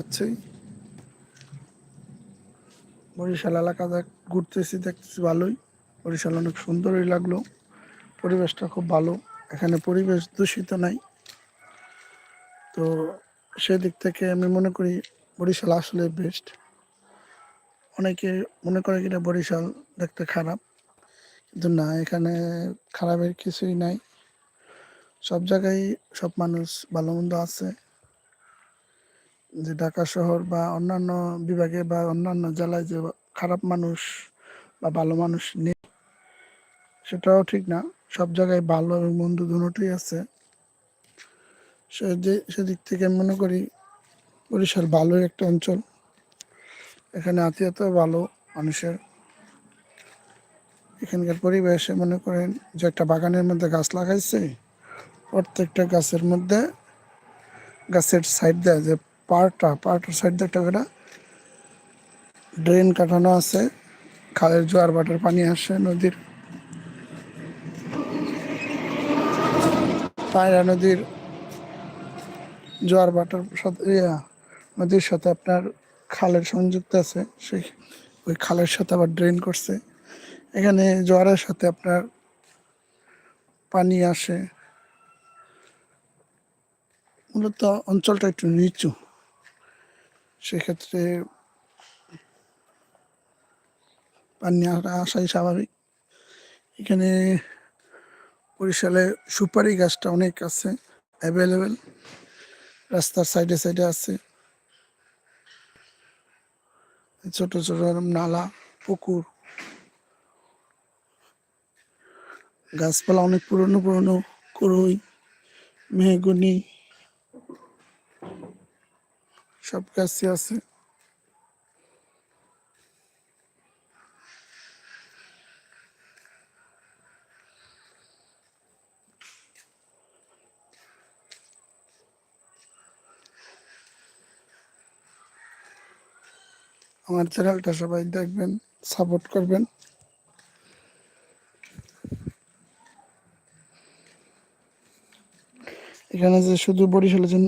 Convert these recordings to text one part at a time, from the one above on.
যাচ্ছি বরিশাল এলাকা দেখ, ঘুরতেছি, দেখতেছি ভালোই। বরিশাল অনেক সুন্দরই লাগল। পরিবেশটা খুব ভালো। এখানে পরিবেশ দূষিত নাই। তো সেদিক থেকে আমি মনে করি বরিশাল আসলে বেস্ট অনেকে মনে করে কিনা বরিশাল দেখতে খারাপ। কিন্তু না, এখানে খারাপের কিছুই নাই। সব জায়গায় সব মানুষ ভালো মন্দ আছে। যে ঢাকা শহর বা অন্যান্য বিভাগে বা অন্যান্য জেলায় যে খারাপ মানুষ বা ভালো মানুষ নেই, সেটাও ঠিক না। সব জায়গায় ভালো এবং মন্দ দুটোই আছে। সে যে, সেদিক থেকে মনে করি বরিশাল ভালো একটা অঞ্চল। এখানে আত্মীয়তা ভালো মানুষের। এখানকার পরিবেশে মনে করেন যে একটা বাগানের মধ্যে গাছ লাগাইছে, প্রত্যেকটা গাছের মধ্যে গাছের সাইড দেয় যে পাড়টা পাড়টার সাইড দিয়ে একটা করে ড্রেন কাটানো আছে। খালের জোয়ার বাটার পানি আসে নদীর। পায়রা নদীর জোয়ার বাটার সাথে নদীর সাথে আপনার খালের সংযুক্ত আছে। সেই, ওই খালের সাথে আবার ড্রেন করছে। এখানে জোয়ারের সাথে আপনার পানি আসে। মূলত অঞ্চলটা একটু নিচু। সেক্ষেত্রে পানি আসাই স্বাভাবিক। এখানে বরিশালে সুপারি গাছটা অনেক আছে অ্যাভেলেবেল রাস্তার সাইডে সাইডে আছে। ছোট ছোট নালা, পুকুর। গাছপালা অনেক পুরনো পুরনো, করই, মেহগুনি। সব কাছে আছে। আমার চ্যানেলটা সবাই দেখবেন সাপোর্ট করবেন। এখানে যে শুধু বরিশালে যে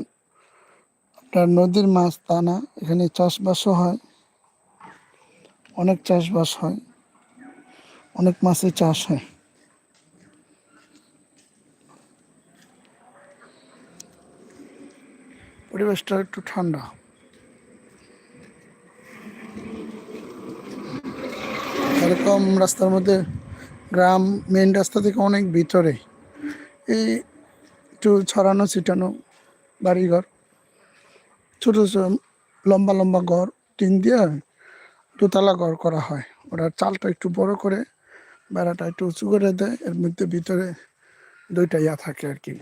আপনার নদীর মাছ তা না, এখানে চাষবাসও হয়। অনেক চাষবাস হয়। অনেক মাছের চাষ হয়। পরিবেশটা একটু ঠান্ডা। এরকম রাস্তার মধ্যে গ্রাম মেন রাস্তা থেকে অনেক ভিতরে। এই একটু ছড়ানো ছিটানো বাড়িঘর। ছোট লম্বা লম্বা ঘর, টিন দিয়ে দোতলা ঘর করা হয়। ওরা চালটা একটু বড় করে, বেড়াটা একটু উঁচু করে দেয়। এর মধ্যে ভিতরে দুইটা ইয়া থাকে আর কি।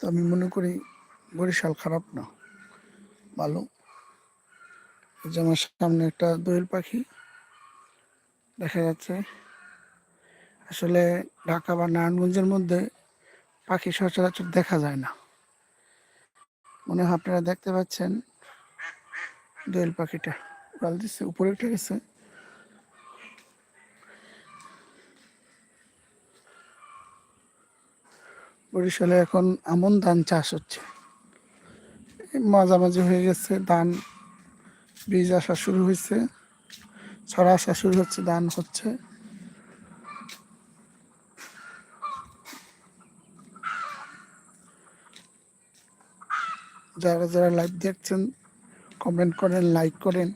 তো আমি মনে করি বরিশাল খারাপ না, ভালো। যে আমার সামনে একটা দোয়েল পাখি দেখা যাচ্ছে। আসলে ঢাকা বা নারায়ণগঞ্জের মধ্যে পাখি সচরাচর দেখা যায় না। মনে হয় আপনারা দেখতে পাচ্ছেন দোয়েল পাখিটা উড়াল দিচ্ছে উপরে উঠে গেছে। বরিশালে এখন আমন ধান চাষ হচ্ছে। মাঝামাঝি হয়ে গেছে ধান, বীজ আসা শুরু হয়েছে, ছড়া আসা শুরু হচ্ছে, ধান হচ্ছে। যারা যারা লাইভ দেখছেন কমেন্ট করেন লাইক করেন।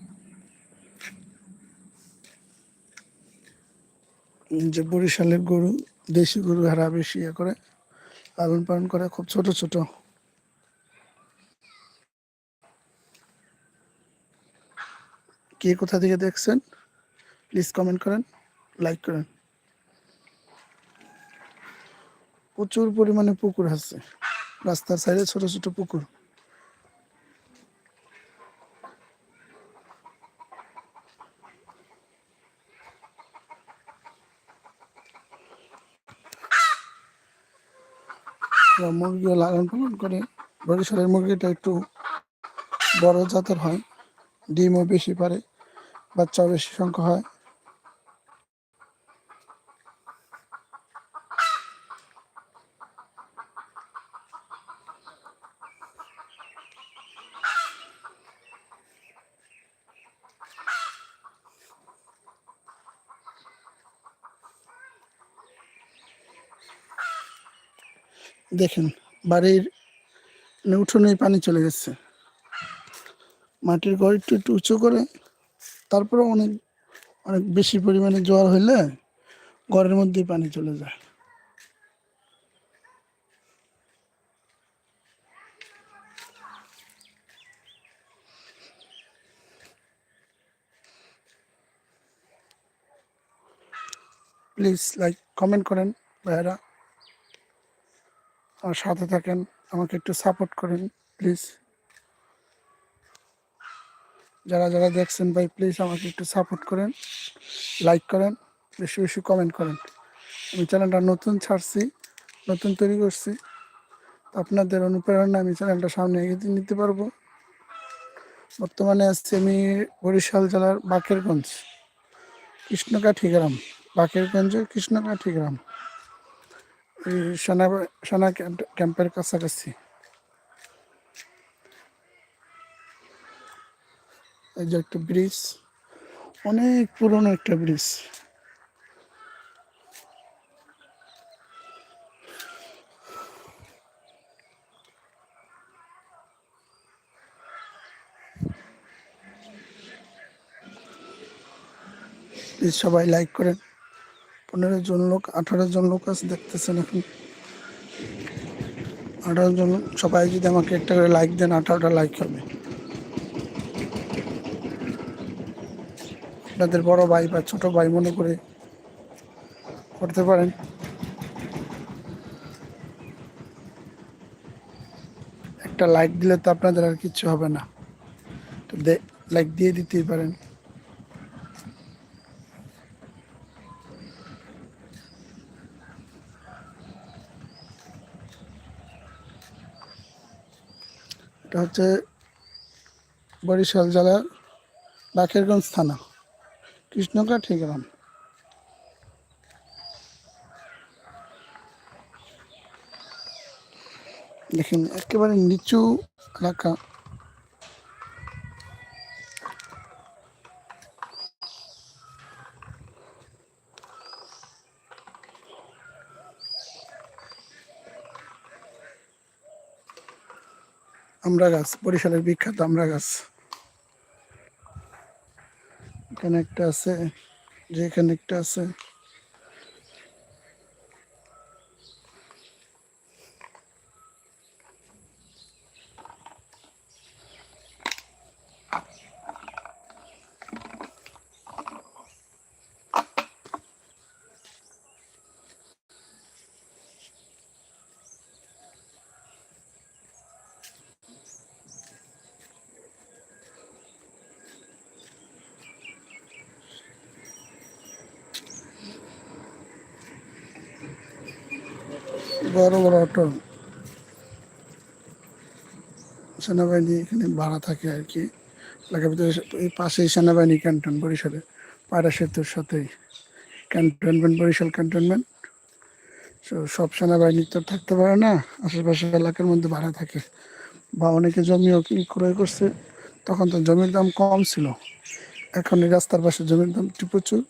যে বরিশালের গরু, দেশি গরু হারা বেশি ইয়ে করে, লালন পালন করে খুব ছোট ছোট। কে কোথা থেকে দেখছেন প্লিজ কমেন্ট করেন লাইক করেন। প্রচুর পরিমাণে পুকুর আছে। রাস্তার সাইডে ছোট ছোট পুকুর। মুরগিও লালন পালন করে, বরিশালের মুরগিটা একটু বড় জাতের হয়, ডিমও বেশি পারে, বাচ্চাও বেশি সংখ্যা হয়। দেখেন, বাড়ির উঠোনেই পানি চলে গেছে। মাটির ঘর একটু একটু উঁচু করে, তারপরে অনেক অনেক বেশি পরিমাণে জোয়ার হইলে ঘরের মধ্যেই পানি চলে যায়। প্লিজ লাইক কমেন্ট করেন ভাইয়েরা। আমার সাথে থাকেন, আমাকে একটু সাপোর্ট করেন প্লিজ যারা যারা দেখছেন ভাই প্লিজ আমাকে একটু সাপোর্ট করেন লাইক করেন, বেশি বেশি কমেন্ট করেন। আমি চ্যানেলটা নতুন ছাড়ছি, নতুন তৈরি করছি আপনাদের অনুপ্রেরণা আমি চ্যানেলটা সামনে এগিয়ে নিতে পারব। বর্তমানে আসছি আমি বরিশাল জেলার বাকেরগঞ্জ কৃষ্ণকাঠি গ্রাম বাকেরগঞ্জের কৃষ্ণকাঠি গ্রাম সেনা সেনা ক্যাম্প- ক্যাম্পের কাছাকাছি। এই যে একটা ব্রিজ অনেক পুরনো একটা ব্রিজ সবাই লাইক করেন। পনেরো জন লোক, আঠারো জন লোক আছে দেখতেছেন এখন। আঠারো জন, সবাই যদি আমাকে একটা করে লাইক দেন, আঠারোটা লাইক হবে। আপনাদের বড় ভাই বা ছোট ভাই মনে করে করতে পারেন। একটা লাইক দিলে তো আপনাদের আর কিচ্ছু হবে না। তো লাইক দিয়ে দিতেই পারেন। হচ্ছে বরিশাল জেলার বাকেরগঞ্জ থানা কৃষ্ণকাঠি গ্রাম দেখেন একেবারে নিচু এলাকা। আমরা গাছ বরিশালের বিখ্যাত আমরা গাছ। এখানে একটা আছে যে এখানে একটা আছে। বড় বড় অটো সেনাবাহিনী এখানে ভাড়া থাকে আর কি। এলাকার ভিতরে এই পাশেই সেনাবাহিনী ক্যান্টন বরিশালে। পায়রা সেতুর সাথেই ক্যান্টনমেন্ট বরিশাল ক্যান্টনমেন্ট সব সেনাবাহিনী তো থাকতে পারে না আশেপাশের এলাকার মধ্যে ভাড়া থাকে। বা অনেকে জমিও কি ক্রয় করছে, তখন তো জমির দাম কম ছিল। এখন এই রাস্তার পাশে জমির দাম একটু প্রচুর।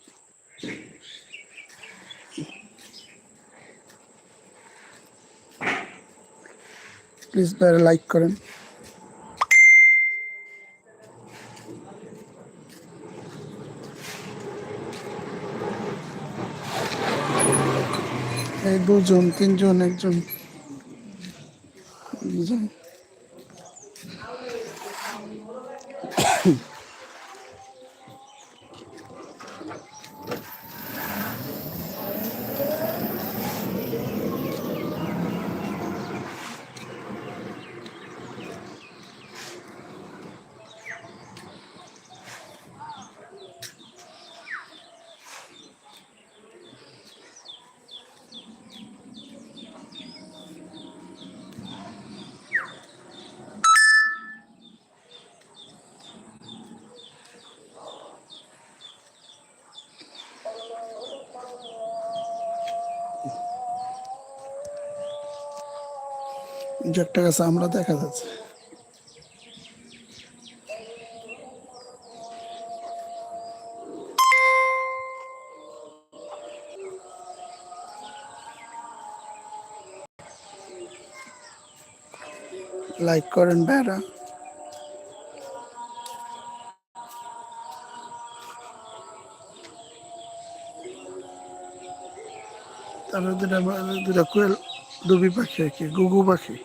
প্লিজ বাইরে লাইক করেন। এই দুজন তিনজন একজন। দুজন। যে একটা গাছে আমরা দেখা যাচ্ছে। লাইক করেন ভাইরা। তারপরে দুটা দুটা কোয়েল ডুবি পাখি আর কি, গুগু পাখি।